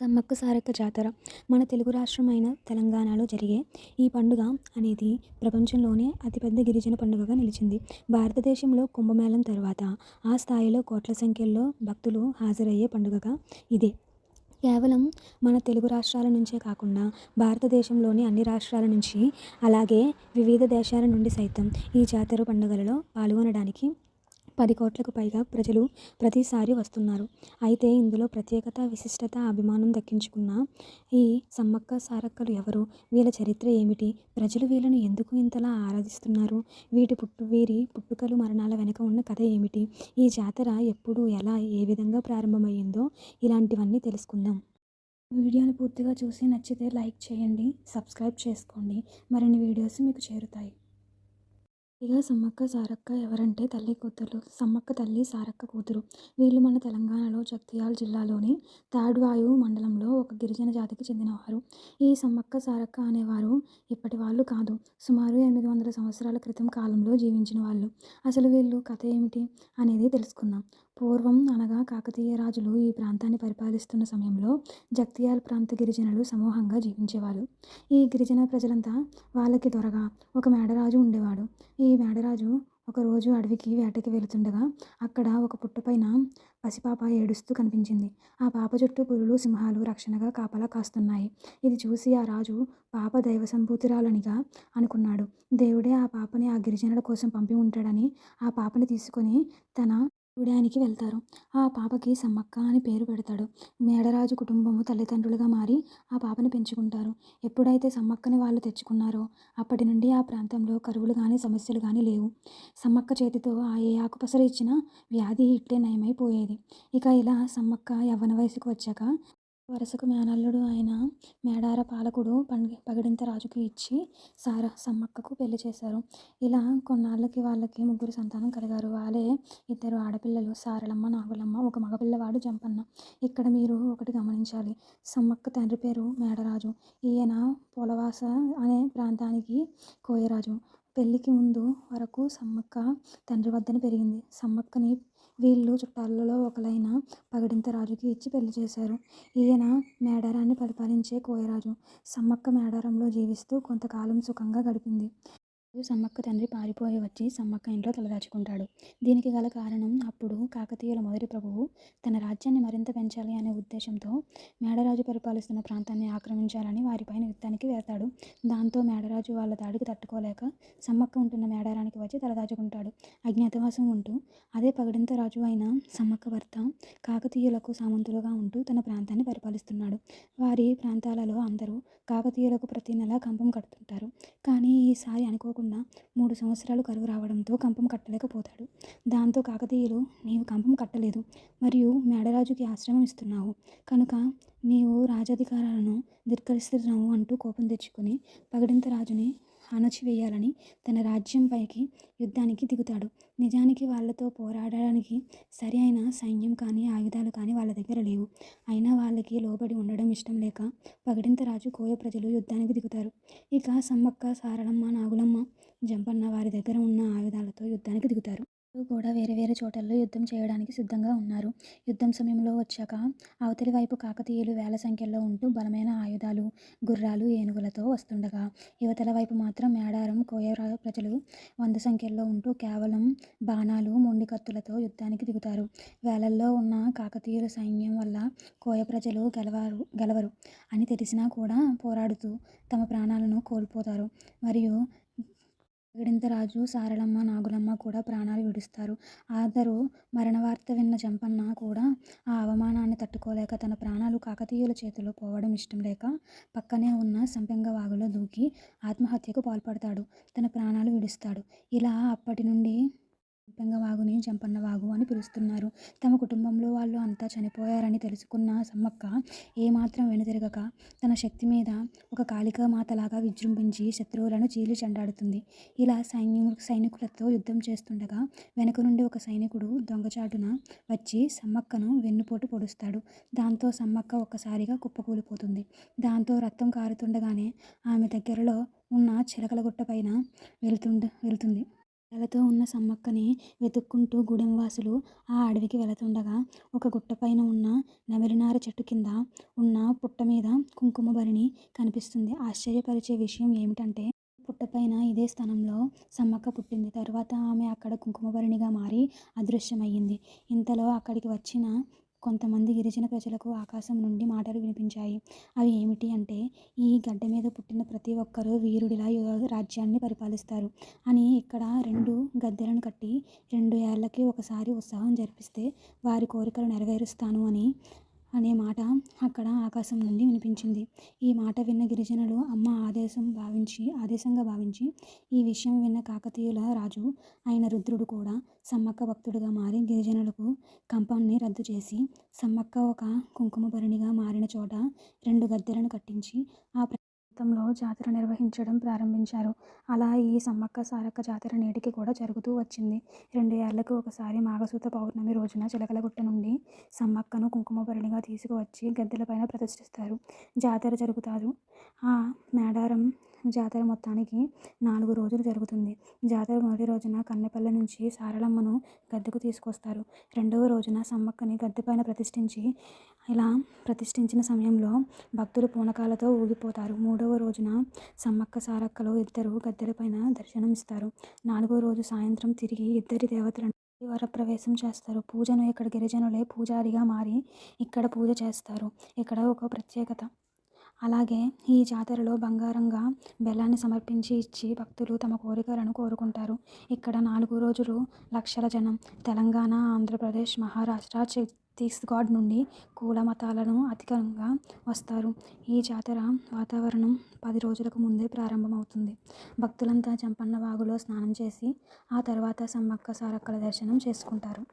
సమ్మక్క సారక్క జాతర మన తెలుగు రాష్ట్రమైన తెలంగాణలో జరిగే ఈ పండుగ అనేది ప్రపంచంలోనే అతిపెద్ద గిరిజన పండుగగా నిలిచింది. భారతదేశంలో కుంభమేళం తర్వాత ఆ స్థాయిలో కోట్ల సంఖ్యలో భక్తులు హాజరయ్యే పండుగగా ఇదే. కేవలం మన తెలుగు రాష్ట్రాల నుంచే కాకుండా భారతదేశంలోని అన్ని రాష్ట్రాల నుంచి అలాగే వివిధ దేశాల నుండి సైతం ఈ జాతర పండుగలలో పాల్గొనడానికి పది కోట్లకు పైగా ప్రజలు ప్రతిసారి వస్తున్నారు. అయితే ఇందులో ప్రత్యేకత విశిష్టత అభిమానం దక్కించుకున్న ఈ సమ్మక్క సారక్కలు ఎవరు? వీళ్ళ చరిత్ర ఏమిటి? ప్రజలు వీళ్ళను ఎందుకు ఇంతలా ఆరాధిస్తున్నారు? వీటి పుట్టు వీరి పుట్టుకలు మరణాల వెనుక ఉన్న కథ ఏమిటి? ఈ జాతర ఎప్పుడు ఎలా ఏ విధంగా ప్రారంభమైందో ఇలాంటివన్నీ తెలుసుకుందాం. వీడియోని పూర్తిగా చూసి నచ్చితే లైక్ చేయండి సబ్స్క్రైబ్ చేసుకోండి. మరిన్ని వీడియోస్ మీకు చేరుతాయి. ఇక సమ్మక్క సారక్క ఎవరంటే తల్లి కూతురు సమ్మక్క తల్లి సారక్క కూతురు. వీళ్ళు మన తెలంగాణలో జగిత్యాల జిల్లాలోని తాడ్వాయు మండలంలో ఒక గిరిజన జాతికి చెందినవారు. ఈ సమ్మక్క సారక్క అనేవారు ఇప్పటి వాళ్ళు కాదు. సుమారు ఎనిమిది వందల సంవత్సరాల క్రితం కాలంలో జీవించిన వాళ్ళు. అసలు వీళ్ళు కథ ఏమిటి అనేది తెలుసుకుందాం. పూర్వం అనగా కాకతీయ రాజులు ఈ ప్రాంతాన్ని పరిపాలిస్తున్న సమయంలో జగ్తియాల ప్రాంత గిరిజనులు సమూహంగా జీవించేవారు. ఈ గిరిజన ప్రజలంతా వాళ్ళకి దొరగా ఒక మేడరాజు ఉండేవాడు. ఈ మేడరాజు ఒకరోజు అడవికి వేటకి వెళుతుండగా అక్కడ ఒక పుట్టపైన పసిపాప ఏడుస్తూ కనిపించింది. ఆ పాప చుట్టూ పులులు సింహాలు రక్షణగా కాపలా కాస్తున్నాయి. ఇది చూసి ఆ రాజు పాప దైవ సంభూతిరాలనిగా అనుకున్నాడు. దేవుడే ఆ పాపని ఆ గిరిజనుల కోసం పంపి ఉంటాడని ఆ పాపని తీసుకొని తన చూడడానికి వెళ్తారు. ఆ పాపకి సమ్మక్క అని పేరు పెడతాడు. మేడరాజు కుటుంబము తల్లిదండ్రులుగా మారి ఆ పాపని పెంచుకుంటారు. ఎప్పుడైతే సమ్మక్కని వాళ్ళు తెచ్చుకున్నారో అప్పటి నుండి ఆ ప్రాంతంలో కరువులు కానీ సమస్యలు కానీ లేవు. సమ్మక్క చేతితో ఆ ఏ ఆకుపసరు ఇచ్చిన వ్యాధి ఇట్టే నయమైపోయేది. ఇక ఇలా సమ్మక్క యవ్వన వయసుకు వచ్చాక వరుసకు మేనల్లుడు అయిన మేడార పాలకుడు పండి పగిడింత రాజుకి ఇచ్చి సార సమ్మక్కకు పెళ్ళి చేశారు. ఇలా కొన్నాళ్ళకి వాళ్ళకి ముగ్గురు సంతానం కలిగారు. వాళ్ళే ఇద్దరు ఆడపిల్లలు సారలమ్మ నాగులమ్మ ఒక మగపిల్లవాడు జంపన్న. ఇక్కడ మీరు ఒకటి గమనించాలి. సమ్మక్క తండ్రి పేరు మేడరాజు. ఈయన పొలవాస అనే ప్రాంతానికి కోయరాజు. పెళ్ళికి ముందు వరకు సమ్మక్క తండ్రి వద్దన పెరిగింది. సమ్మక్కని వీళ్ళు చుట్టాలలో ఒకలైన పగడింత రాజుకి ఇచ్చి పెళ్ళి చేశారు. ఈయన మేడారాన్ని పరిపాలించే కోయరాజు సమ్మక్క మేడారంలో జీవిస్తూ కొంతకాలం సుఖంగా గడిపింది. సమ్మక్క తండ్రి పారిపోయి వచ్చి సమ్మక్క ఇంట్లో తలదాచుకుంటాడు. దీనికి గల కారణం అప్పుడు కాకతీయుల మొదటి ప్రభువు తన రాజ్యాన్ని మరింత పెంచాలి అనే ఉద్దేశంతో మేడరాజు పరిపాలిస్తున్న ప్రాంతాన్ని ఆక్రమించాలని వారిపైన యుద్ధానికి వెళ్తాడు. దాంతో మేడరాజు వాళ్ళ దాడికి తట్టుకోలేక సమ్మక్క ఉంటున్న మేడారానికి వచ్చి తలదాచుకుంటాడు. అజ్ఞాతవాసం ఉంటూ అదే పగడింత రాజు అయిన సమ్మక్క భర్త కాకతీయులకు సామంతులుగా ఉంటూ తన ప్రాంతాన్ని పరిపాలిస్తున్నాడు. వారి ప్రాంతాలలో అందరూ కాకతీయులకు ప్రతి నెల కంపం కడుతుంటారు. కానీ ఈసారి అనుకోకుండా మూడు సంవత్సరాలు కరువు రావడంతో కంపం కట్టలేకపోతాడు. దాంతో కాకతీయులు నీవు కంపం కట్టలేదు మరియు మేడరాజుకి ఆశ్రమం ఇస్తున్నావు. కనుక నీవు రాజాధికారాలను ధిక్కరిస్తున్నావు అంటూ కోపం తెచ్చుకొని పగడింత రాజుని అణచివేయాలని తన రాజ్యంపైకి యుద్ధానికి దిగుతాడు. నిజానికి వాళ్ళతో పోరాడడానికి సరి అయిన సైన్యం కానీ ఆయుధాలు కానీ వాళ్ళ దగ్గర లేవు. అయినా వాళ్ళకి లోబడి ఉండడం ఇష్టం లేక పగడింత రాజు కోయ ప్రజలు యుద్ధానికి దిగుతారు. ఇక సమ్మక్క సారలమ్మ నాగులమ్మ జంపన్న వారి దగ్గర ఉన్న ఆయుధాలతో యుద్ధానికి దిగుతారు. కూడా వేరే వేరే చోటల్లో యుద్ధం చేయడానికి సిద్ధంగా ఉన్నారు. యుద్ధం సమయంలో వచ్చాక అవతలి వైపు కాకతీయులు వేల సంఖ్యలో ఉంటూ బలమైన ఆయుధాలు గుర్రాలు ఏనుగులతో వస్తుండగా యువతల వైపు మాత్రం మేడారం కోయ ప్రజలు వంద సంఖ్యలో ఉంటూ కేవలం బాణాలు మొండి కత్తులతో యుద్ధానికి దిగుతారు. వేలల్లో ఉన్న కాకతీయుల సైన్యం వల్ల కోయ ప్రజలు గెలవారు గెలవరు అని తెలిసినా కూడా పోరాడుతూ తమ ప్రాణాలను కోల్పోతారు. మరియు రాజు సారలమ్మ నాగులమ్మ కూడా ప్రాణాలు విడుస్తారు. ఆదరు మరణవార్త విన్న జంపన్న కూడా ఆ అవమానాన్ని తట్టుకోలేక తన ప్రాణాలు కాకతీయుల చేతిలో పోవడం ఇష్టం లేక పక్కనే ఉన్న సంపెంగ వాగులో దూకి ఆత్మహత్యకు పాల్పడతాడు. తన ప్రాణాలు విడుస్తాడు. ఇలా అప్పటి నుండి పెంగవాగుని జంపన్న వాగు అని పిలుస్తున్నారు. తమ కుటుంబంలో వాళ్ళు అంతా చనిపోయారని తెలుసుకున్న సమ్మక్క ఏమాత్రం వెనుతిరగక తన శక్తి మీద ఒక కాళికా మాతలాగా విజృంభించి శత్రువులను చీలి చెండాడుతుంది. ఇలా సైన్యు సైనికులతో యుద్ధం చేస్తుండగా వెనుక నుండి ఒక సైనికుడు దొంగచాటున వచ్చి సమ్మక్కను వెన్నుపోటు పొడుస్తాడు. దాంతో సమ్మక్క ఒక్కసారిగా కుప్పకూలిపోతుంది. దాంతో రక్తం కారుతుండగానే ఆమె దగ్గరలో ఉన్న చిలకల గుట్ట పైన వెళ్తుండ వెళ్తుంది. తలతో ఉన్న సమ్మక్కని వెతుక్కుంటూ గూడెం వాసులు ఆ అడవికి వెళుతుండగా ఒక గుట్టపైన ఉన్న నెమిలినార చెట్టు కింద ఉన్న పుట్ట మీద కుంకుమ భరిణి కనిపిస్తుంది. ఆశ్చర్యపరిచే విషయం ఏమిటంటే పుట్టపైన ఇదే స్థానంలో సమ్మక్క పుట్టింది. తరువాత ఆమె అక్కడ కుంకుమ భరిణిగా మారి అదృశ్యమయ్యింది. ఇంతలో అక్కడికి వచ్చిన కొంతమంది గిరిజన ప్రజలకు ఆకాశం నుండి మాటలు వినిపించాయి. అవి ఏమిటి అంటే ఈ గడ్డ మీద పుట్టిన ప్రతి ఒక్కరూ వీరుడిలా రాజ్యాన్ని పరిపాలిస్తారు. అని ఇక్కడ రెండు గద్దెలను కట్టి రెండు ఏళ్ళకి ఒకసారి ఉత్సవం జరిపిస్తే వారి కోరికలు నెరవేరుస్తాను అని అనే మాట అక్కడ ఆకాశం నుండి వినిపించింది. ఈ మాట విన్న గిరిజనులు అమ్మ ఆదేశం భావించి ఆదేశంగా భావించి ఈ విషయం విన్న కాకతీయుల రాజు ఆయన రుద్రుడు కూడా సమ్మక్క భక్తుడిగా మారి గిరిజనులకు కంపాన్ని రద్దు చేసి సమ్మక్క ఒక కుంకుమ భరణిగా మారిన చోట రెండు గద్దెలను కట్టించి ఆ ప్రాంతంలో జాతర నిర్వహించడం ప్రారంభించారు. అలా ఈ సమ్మక్క సారక్క జాతర నేటికి కూడా జరుగుతూ వచ్చింది. రెండు ఏళ్ళకు ఒకసారి మాఘసూత పౌర్ణమి రోజున చిలకలగుట్ట నుండి సమ్మక్కను కుంకుమ భరణిగా తీసుకువచ్చి గద్దెలపైన ప్రతిష్ఠిస్తారు. జాతర జరుగుతారు ఆ మేడారం జాతర మొత్తానికి నాలుగు రోజులు జరుగుతుంది. జాతర మొదటి రోజున కన్నెపల్లె నుంచి సారలమ్మను గద్దెకు తీసుకొస్తారు. రెండవ రోజున సమ్మక్కని గద్దెపైన ప్రతిష్ఠించి ఇలా ప్రతిష్ఠించిన సమయంలో భక్తులు పూనకాలతో ఊగిపోతారు. మూడవ రోజున సమ్మక్క సారక్కలు ఇద్దరు గద్దెలపైన దర్శనమిస్తారు నాలుగో రోజు సాయంత్రం తిరిగి ఇద్దరి దేవతలను వరప్రవేశం చేస్తారు. పూజను ఇక్కడ గిరిజనులే పూజారిగా మారి ఇక్కడ పూజ చేస్తారు. ఇక్కడ ఒక ప్రత్యేకత. అలాగే ఈ జాతరలో బంగారంగా బెల్లాన్ని సమర్పించి ఇచ్చి భక్తులు తమ కోరికలను కోరుకుంటారు. ఇక్కడ నాలుగు రోజులు లక్షల జనం. తెలంగాణ ఆంధ్రప్రదేశ్ మహారాష్ట్ర ఛత్తీస్గఢ్ నుండి కుల మతాలను అధికంగా వస్తారు. ఈ జాతర వాతావరణం పది రోజులకు ముందే ప్రారంభమవుతుంది. భక్తులంతా చంపన్న వాగులో స్నానం చేసి ఆ తర్వాత సమ్మక్క సారక్కల దర్శనం చేసుకుంటారు.